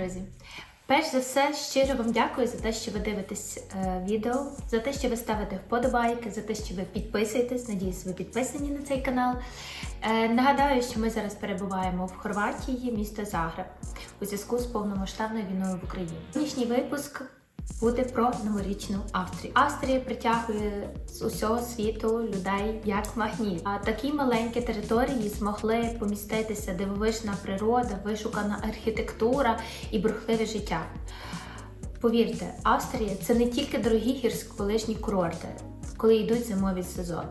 Друзі! Перш за все, щиро вам дякую за те, що ви дивитесь е, відео, за те, що ви ставите вподобайки, за те, що ви підписуєтесь. Надіюсь, ви підписані на цей канал. Е, нагадаю, що ми зараз перебуваємо в Хорватії, місто Загреб, у зв'язку з повномасштабною війною в Україні. Нинішній випуск буде про новорічну Австрію. Австрія притягує з усього світу людей як магніт. А такі маленькі території змогли поміститися дивовижна природа, вишукана архітектура і бурхливе життя. Повірте, Австрія це не тільки дорогі гірськолижні курорти, коли йдуть зимові сезон.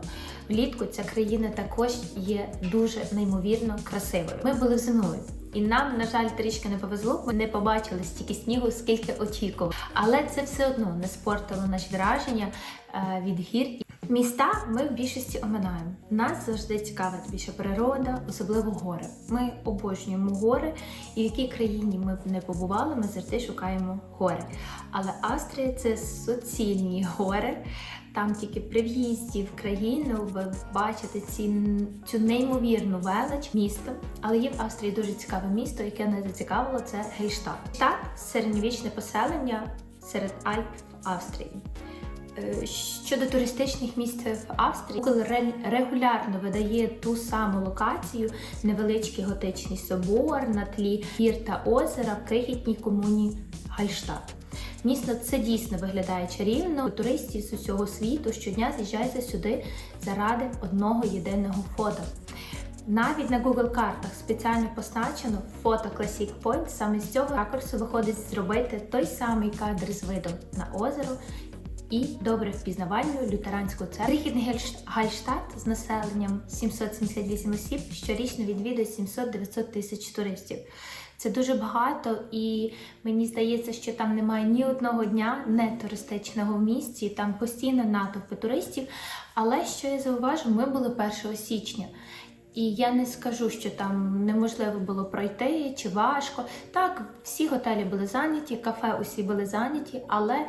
Влітку ця країна також є дуже неймовірно красивою. Ми були в зимою. І нам, на жаль, трішки не повезло. Ми не побачили стільки снігу, скільки очікував. Але це все одно не спортило наші враження е, від гір. Міста ми в більшості оминаємо. Нас завжди цікавить більше природа, особливо гори. Ми обожнюємо гори, і в якій країні ми б не побували, ми завжди шукаємо гори. Але Австрія це суцільні гори. Там тільки при в'їзді в країну ви бачите ці, цю неймовірну велич міста. Але є в Австрії дуже цікаве місто, яке не зацікавило, це Гельштадт. Штат середньовічне поселення серед Альп в Австрії. Е, Щодо туристичних місць в Австрії, Google ре- регулярно видає ту саму локацію, невеличкий готичний собор на тлі гір та озера в крихітній комуні Гальштадт. Місто це дійсно виглядає чарівно. Туристів з усього світу щодня з'їжджаються сюди заради одного єдиного фото. Навіть на Google картах спеціально позначено фото Classic Point. Саме з цього ракурсу виходить зробити той самий кадр з видом на озеро і добре впізнавальну лютеранську церкву. Крихітний Гельш- Гальштадт з населенням 778 осіб щорічно відвідує 700-900 тисяч туристів. Це дуже багато, і мені здається, що там немає ні одного дня не туристичного в місті. Там постійно натовпи туристів. Але що я зауважу, ми були 1 січня. І я не скажу, що там неможливо було пройти чи важко. Так, всі готелі були зайняті, кафе усі були зайняті, але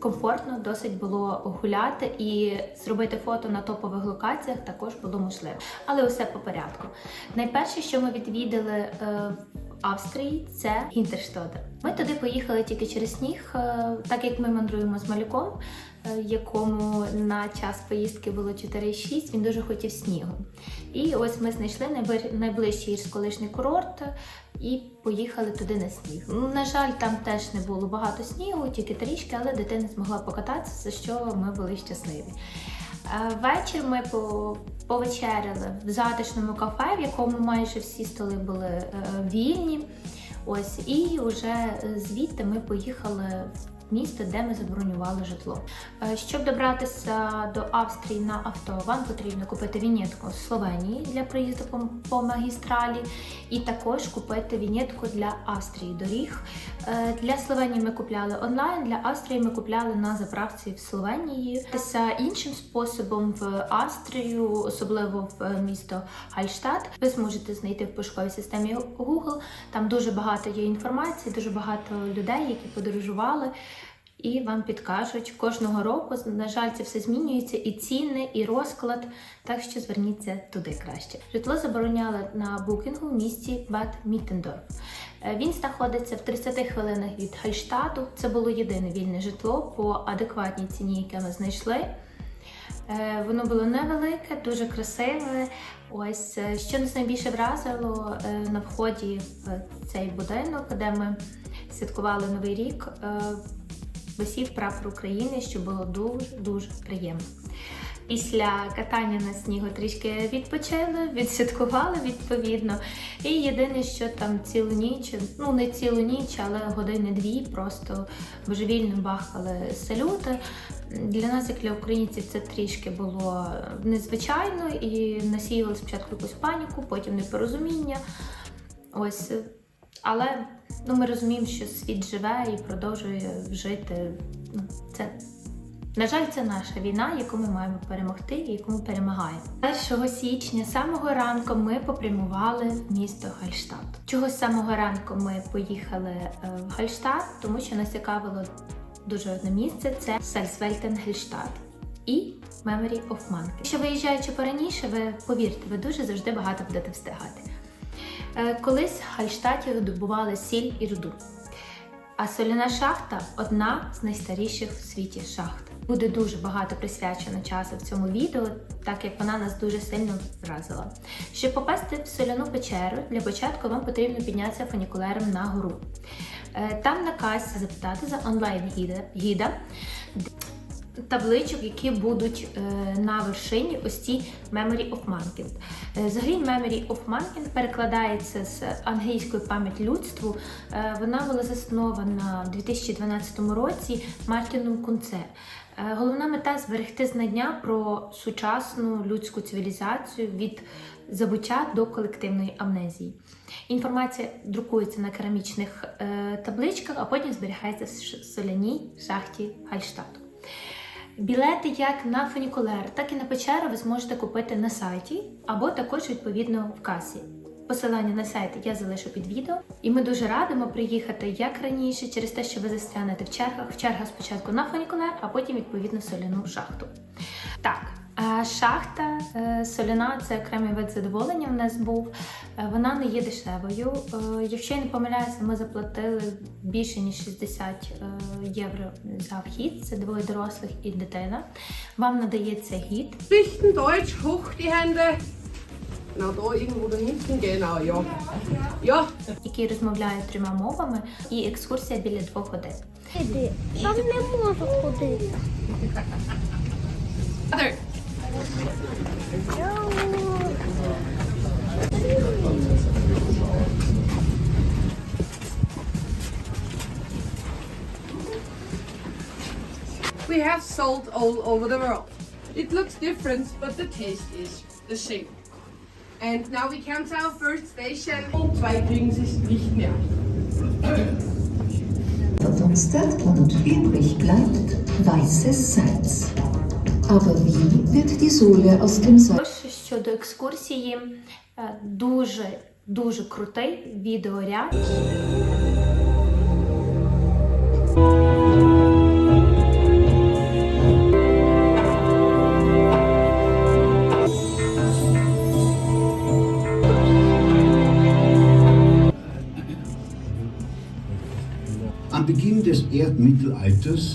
комфортно досить було гуляти і зробити фото на топових локаціях також було можливо. Але усе по порядку. Найперше, що ми відвідали е, Австрії, це Гінтерштоде. Ми туди поїхали тільки через сніг, е, так як ми мандруємо з малюком, е, якому на час поїздки було 4,6, він дуже хотів снігу. І ось ми знайшли найближчий гірськолижний курорт і поїхали туди на сніг. На жаль, там теж не було багато снігу, тільки трішки, але дитина змогла покататися, за що ми були щасливі. Е, Вечір ми повечеряли в затишному кафе, в якому майже всі столи були е, вільні. Ось, і вже звідти ми поїхали в місто, де ми забронювали житло. Е, Щоб добратися до Австрії на авто, вам потрібно купити вінєтку з Словенії для проїзду по, магістралі, і також купити вінєтку для Австрії доріг. Е, Для Словенії ми купляли онлайн, для Австрії ми купляли на заправці в Словенії. Іншим способом в Австрію, особливо в е, місто Гальштадт, ви зможете знайти в пошуковій системі Google. Там дуже багато є інформації, дуже багато людей, які подорожували. І вам підкажуть кожного року. На жаль, це все змінюється, і ціни, і розклад. Так що зверніться туди краще. Житло забороняли на букінгу в місті Бад Міттендорф. Е, Він знаходиться в 30 хвилинах від Гальштату. Це було єдине вільне житло по адекватній ціні, яке ми знайшли. Е, Воно було невелике, дуже красиве. Ось е, що нас найбільше вразило на вході в цей будинок, де ми святкували Новий рік. Висів прапор України, що було дуже дуже приємно. Після катання на снігу трішки відпочили, відсвяткували відповідно. І єдине, що там цілу ніч, ну не цілу ніч, але години-дві, просто божевільно бахали салюти. Для нас, як для українців, це трішки було незвичайно і насіяли спочатку якусь паніку, потім непорозуміння. Ось. Але ну, ми розуміємо, що світ живе і продовжує жити. Ну, це на жаль, це наша війна, яку ми маємо перемогти і яку ми перемагаємо. 1 січня, самого ранку, ми попрямували в місто Гальштадт. Чого з самого ранку ми поїхали е, в Гальштадт, тому що нас цікавило дуже одне місце це Сальсвельтен Гельштадт і Memory of Monkey. Якщо виїжджаючи пораніше, ви повірте, ви дуже завжди багато будете встигати. Е, Колись в Гальштаті видобували сіль і руду. А соляна шахта одна з найстаріших в світі шахт. Буде дуже багато присвячено часу в цьому відео, так як вона нас дуже сильно вразила. Щоб попасти в соляну печеру, для початку вам потрібно піднятися фунікулером на гору. Е, Там на касі запитати за онлайн гіда табличок, які будуть е, на вершині ось ці Memory of Mankind. Е, Взагалі Memory of Mankind перекладається з англійської пам'ять людству. Е, Вона була заснована в 2012 році Мартіном Кунце. Головна мета зберегти знання про сучасну людську цивілізацію від забуття до колективної амнезії. Інформація друкується на керамічних табличках, а потім зберігається в соляній шахті Гальштату. Білети як на фунікулер, так і на печеру ви зможете купити на сайті або також відповідно в касі. Посилання на сайт я залишу під відео, і ми дуже радимо приїхати як раніше, через те, що ви застрянете в чергах. В чергах спочатку на фунікулер, а потім відповідно соляну шахту. Так, шахта е, соляна це окремий вид задоволення. В нас був. Е, Вона не є дешевою. Е, Якщо я не помиляюся, ми заплатили більше ніж 60 е, євро за вхід. Це двоє дорослих і дитина. Вам надається гід. Richten Deutsch, hoch die Hände. Genau, ja. Ja, який розмовляє трьома мовами, і екскурсія біля двох годин. Іди, там не можу ходити. Other. We have salt all over the world. It looks different, but the taste is the same. And now we come to our first station. Oh, und zwei kriegen sie es nicht mehr. verdunstet und übrig bleibt weißes Salz. Aber wie wird die Sohle aus dem Salz? Також щодо екскурсії, е, дуже дуже крутий відеоряд. Am Beginn des Erdmittelalters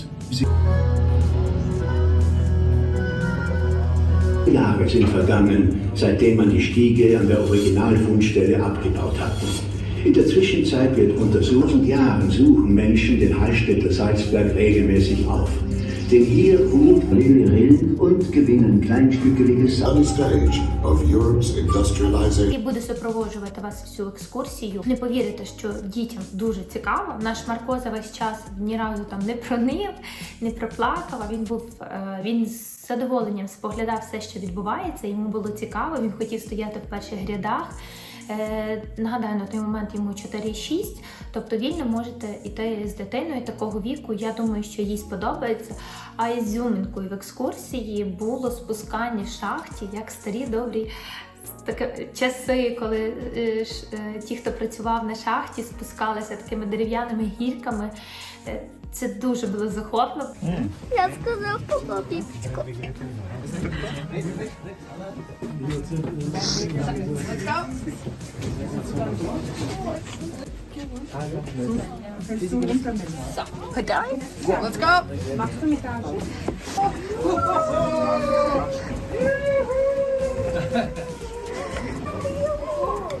Jahre sind vergangen, seitdem man die Stiege an der Originalfundstelle abgebaut hat. In der Zwischenzeit wird unter so vielen Jahren suchen Menschen den Hallstätter Salzberg regelmäßig auf. Denn hier ruht Rill und gewinnen kleinstückeliges stage of Europe's industrialization. який буде супроводжувати вас всю екскурсію. Не повірите, що дітям дуже цікаво. Наш Марко за весь час ні разу там не пронив, не проплакав. Він був е, він з задоволенням споглядав все, що відбувається. Йому було цікаво. Він хотів стояти в перших рядах. Е, нагадаю, на той момент йому 4-6, тобто вільно можете йти з дитиною такого віку. Я думаю, що їй сподобається. А ізюмінкою в екскурсії було спускання в шахті, як старі добрі таке часи, коли е, е, ті, хто працював на шахті, спускалися такими дерев'яними гірками. Е, Це дуже було захопливо. Я сказав папа піпочку. Let's go. Let's go. Клас!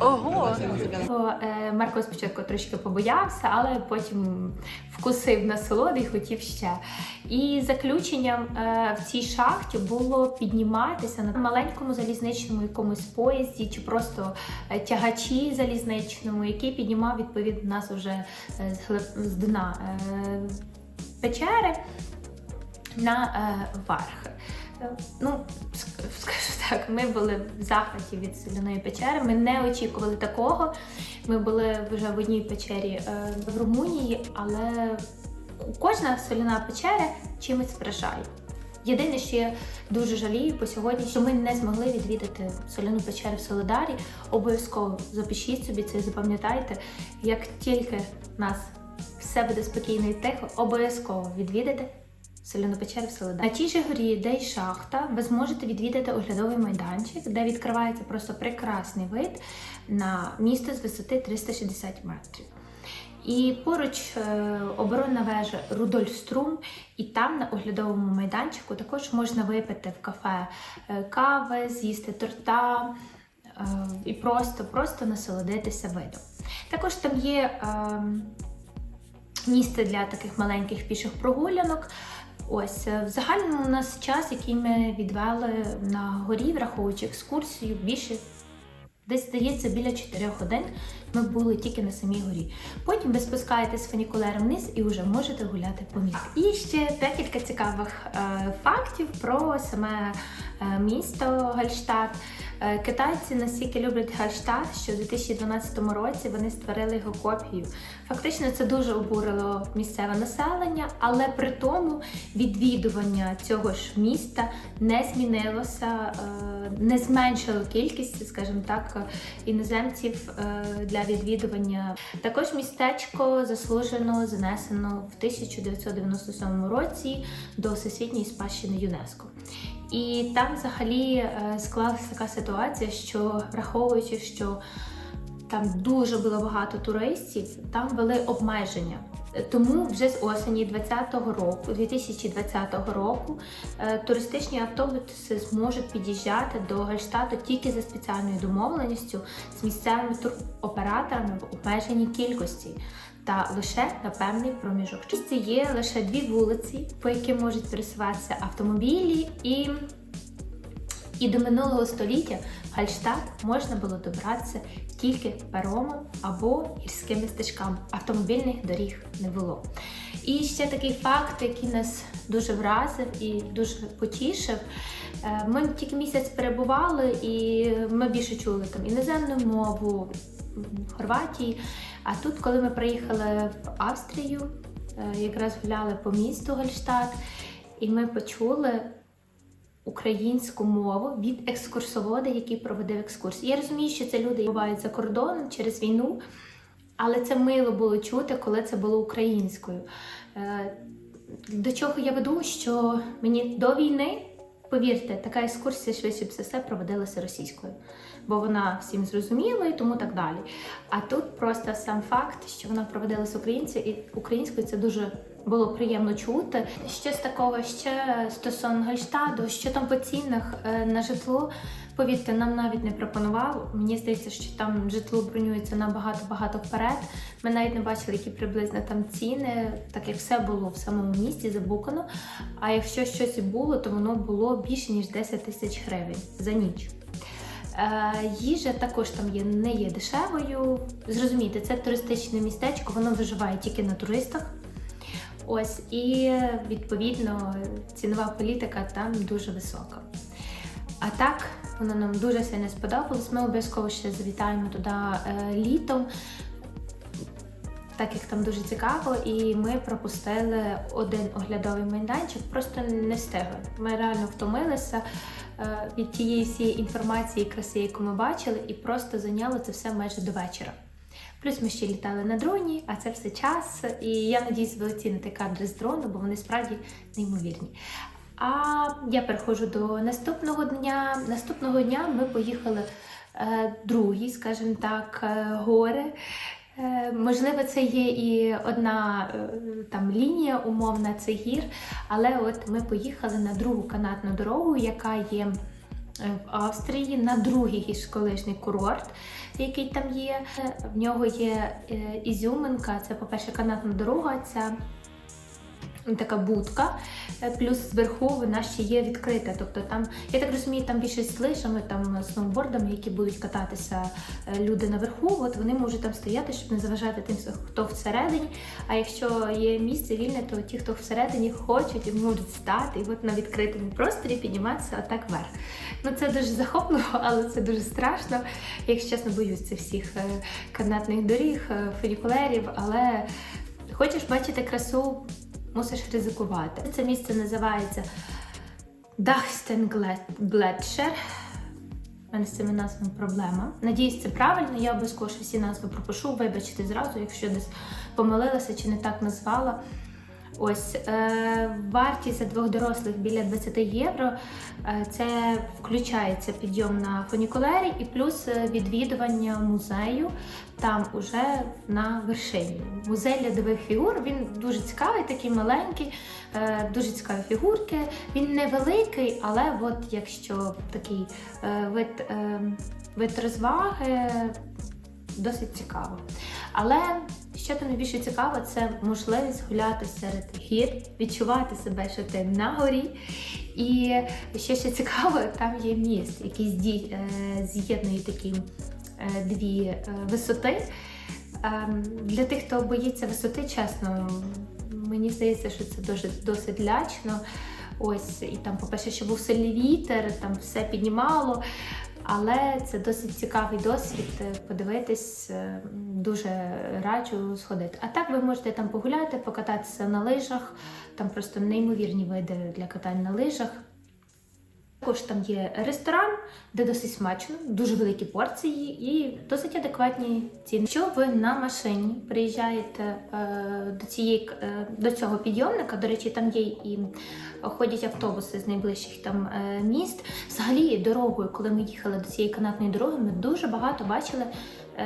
Ого! Е, Марко спочатку трошки побоявся, але потім вкусив насолоди і хотів ще. І заключенням е, в цій шахті було підніматися на маленькому залізничному якомусь поїзді чи просто е, тягачі залізничному, який піднімав відповідно нас вже е, з, глиб- з дна е, печери на е, верх. Ну, скажу так, ми були в захваті від соляної печери. Ми не очікували такого. Ми були вже в одній печері е, в Румунії, але кожна соляна печера чимось вражає. Єдине, що я дуже жалію по сьогодні, що ми не змогли відвідати соляну печеру в Солодарі. Обов'язково запишіть собі це, запам'ятайте, як тільки нас все буде спокійно і тихо, обов'язково відвідати соляну печеру в Солодарі. На тій же горі, де й шахта, ви зможете відвідати оглядовий майданчик, де відкривається просто прекрасний вид на місто з висоти 360 метрів. І поруч е, оборонна вежа Рудольф Струм, і там на оглядовому майданчику також можна випити в кафе е, кави, з'їсти торта е, і просто, просто насолодитися видом. Також там є е, місце для таких маленьких піших прогулянок. Ось е, в загальному у нас час, який ми відвели на горі, враховуючи екскурсію, більше десь здається біля 4 годин. Ми були тільки на самій горі. Потім ви спускаєтесь фунікулером вниз і вже можете гуляти по місту. І ще декілька цікавих е, фактів про саме е, місто Гальштадт. Е, Китайці настільки люблять Гальштадт, що в 2012 році вони створили його копію. Фактично, це дуже обурило місцеве населення, але при тому відвідування цього ж міста не змінилося, е, не зменшило кількість, скажімо так, іноземців е, для відвідування. Також містечко заслужено занесено в 1997 році до Всесвітньої спадщини ЮНЕСКО. І там взагалі е, склалася така ситуація, що враховуючи, що там дуже було багато туристів, там ввели обмеження. Тому вже з осені 2020 року, 2020 року, е, туристичні автобуси зможуть під'їжджати до Гальштату тільки за спеціальною домовленістю з місцевими туроператорами в обмеженій кількості та лише на певний проміжок. Це є лише дві вулиці, по яким можуть пересуватися автомобілі і і до минулого століття в Гальштадт можна було добратися тільки паромом або гірськими стежками. Автомобільних доріг не було. І ще такий факт, який нас дуже вразив і дуже потішив. Е, Ми тільки місяць перебували, і ми більше чули там іноземну мову Хорватії. А тут, коли ми приїхали в Австрію, е, якраз гуляли по місту Гальштадт, і ми почули українську мову від екскурсовода, який проводив екскурсію. Я розумію, що це люди бувають за кордоном через війну, але це мило було чути, коли це було українською. Е, До чого я веду, що мені до війни, повірте, така екскурсія швидше все проводилася російською, бо вона всім зрозуміла і тому так далі. А тут просто сам факт, що вона проводилася українців і українською, це дуже було приємно чути. Щось такого ще стосовно Гальштаду, що там по цінах е, на житло. Повірте, нам навіть не пропонував. Мені здається, що там житло бронюється набагато багато вперед. Ми навіть не бачили, які приблизно там ціни, так як все було в самому місті забукано. А якщо щось і було, то воно було більше ніж 10 тисяч гривень за ніч. Е, Їжа також там є, не є дешевою. Зрозумійте, це туристичне містечко, воно виживає тільки на туристах. Ось і відповідно цінова політика там дуже висока. А так, воно нам дуже сильно сподобалось. Ми обов'язково ще завітаємо туди е, літом, так як там дуже цікаво, і ми пропустили один оглядовий майданчик, просто не встигли. Ми реально втомилися від тієї всієї інформації і краси, яку ми бачили, і просто зайняло це все майже до вечора. Плюс ми ще літали на дроні, а це все час. І я надіюсь, ви оціните кадри з дрону, бо вони справді неймовірні. А я переходжу до наступного дня. Наступного дня ми поїхали е, другі, скажімо так, е, гори. Е, можливо, це є і одна е, там лінія умовна, це гір, але от ми поїхали на другу канатну дорогу, яка є в Австрії на другий гірськолижний курорт, який там є. В нього є е, ізюминка, це, по-перше, канатна дорога, ця така будка, е, плюс зверху вона ще є відкрита. Тобто там, я так розумію, там більше з лижами, там сноубордами, які будуть кататися е, люди наверху, от вони можуть там стояти, щоб не заважати тим, хто всередині. А якщо є місце вільне, то ті, хто всередині хочуть, і можуть стати і от на відкритому просторі підніматися отак вверх. Ну це дуже захопливо, але це дуже страшно. Якщо чесно, боюсь цих всіх е, канатних доріг, фунікулерів, але хочеш бачити красу, мусиш ризикувати. Це місце називається Дахстен Глетшер. У мене з цими назвами проблема. Надіюсь, це правильно. Я обов'язково всі назви пропишу, вибачте зразу, якщо десь помилилася чи не так назвала. Ось е, вартість за двох дорослих біля 20 євро. Е, це включається підйом на фунікулері і плюс е, відвідування музею там уже на вершині. Музей льодових фігур він дуже цікавий, такий маленький, е, дуже цікаві фігурки. Він невеликий, але от якщо такий е, вид, е, вид розваги. Досить цікаво. Але що там найбільше цікаво, це можливість гуляти серед гір, відчувати себе, що ти на горі. І що ще цікаво, там є міст, який е, з'єднує такі е, дві е, висоти. Ем, Для тих, хто боїться висоти, чесно, мені здається, що це дуже досить лячно. Ось, і там, по-перше, що був сильний вітер, там все піднімало. Але це досить цікавий досвід. е, Подивитись, е, дуже раджу сходити. А так ви можете там погуляти, покататися на лижах. Там просто неймовірні види для катань на лижах. Також там є ресторан, де досить смачно, дуже великі порції і досить адекватні ціни. Якщо ви на машині приїжджаєте е, до, цієї, е, до цього підйомника, до речі, там є і ходять автобуси з найближчих там е, міст. Взагалі, дорогою, коли ми їхали до цієї канатної дороги, ми дуже багато бачили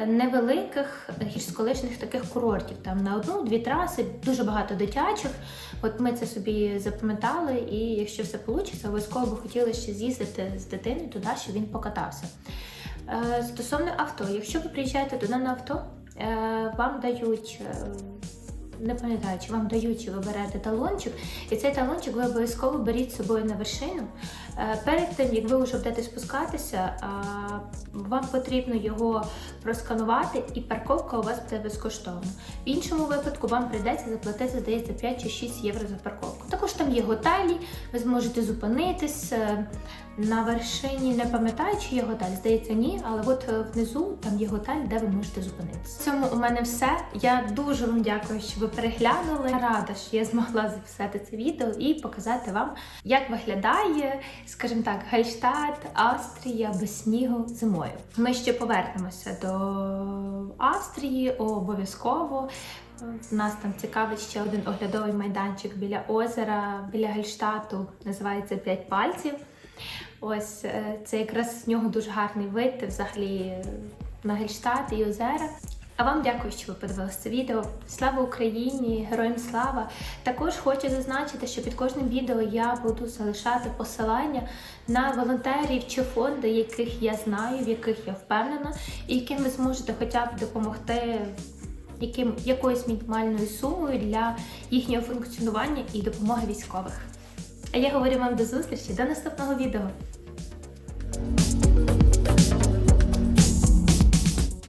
невеликих гірськолижних таких курортів. Там на одну-дві траси, дуже багато дитячих. От ми це собі запам'ятали, і якщо все вийде, обов'язково би хотіли ще з'їздити з дитиною туди, щоб він покатався. Е, Стосовно авто, якщо ви приїжджаєте туди на авто, е, вам дають. Е, Не пам'ятаю, чи вам дають, чи ви берете талончик, і цей талончик ви обов'язково беріть з собою на вершину. Е, Перед тим, як ви вже будете спускатися, вам потрібно його просканувати, і парковка у вас буде безкоштовна. В іншому випадку вам прийдеться заплатити, здається, 5 чи 6 євро за парковку. Також там є готелі, ви зможете зупинитись е, на вершині. Не пам'ятаю, чи є готель, здається, ні, але от е, внизу там є готель, де ви можете зупинитися. В цьому у мене все. Я дуже вам дякую, що ви переглянули. Рада, що я змогла записати це відео і показати вам, як виглядає, скажімо так, Гальштадт, Австрія без снігу зимою. Ми ще повернемося до Австрії обов'язково. Нас там цікавить ще один оглядовий майданчик біля озера, біля Гальштату, називається П'ять пальців. Ось е, це якраз з нього дуже гарний вид взагалі е, на Гельштат і озера. А вам дякую, що ви подивилися це відео. Слава Україні! Героям слава! Також хочу зазначити, що під кожним відео я буду залишати посилання на волонтерів чи фонди, яких я знаю, в яких я впевнена, і яким ви зможете хоча б допомогти яким якоюсь мінімальною сумою для їхнього функціонування і допомоги військових. А я говорю вам до зустрічі до наступного відео.